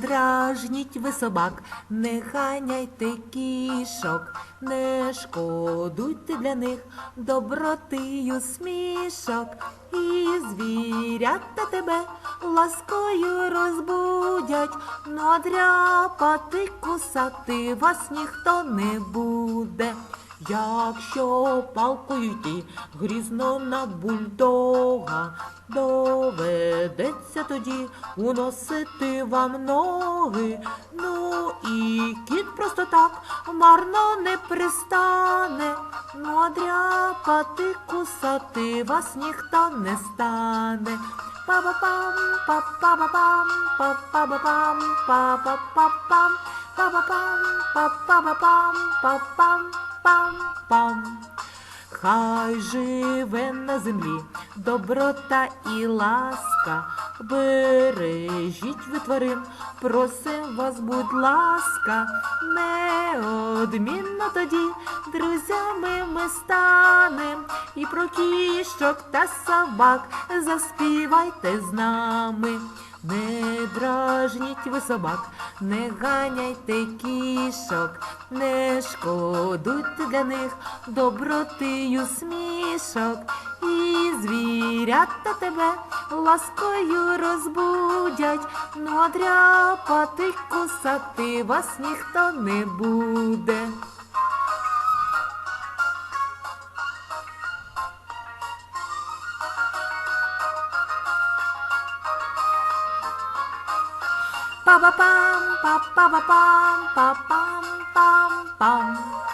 дражніть ви собак, не ганяйте кішок, не шкодуйте для них добротию смішок. І звірята тебе ласкою розбудять, но дряпати, кусати вас ніхто не буде. Якщо палкою йти грізно на бульдога, доведеться тоді уносити вам ноги. Ну і кіт просто так марно не пристане, ну а дряпати, кусати вас ніхто не стане. Па-ба-пам, па-па-ба-пам, па-па-ба-пам, па-па-па-пам, па-ба-пам, па-па-ба-пам, па-пам-пам-пам. Хай живе на землі доброта і ласка, бережіть ви тварин, просим вас, будь ласка, неодмінно тоді друзями ми станем, і про кішок та собак заспівайте з нами. Не дражніть ви собак, не ганяйте кішок, не шкодуйте для них добротию смішок. І звірята тебе ласкою розбудять, ну а дряпати, кусати вас ніхто не буде. ba ba bum ba ba ba bum ba bum bum bum.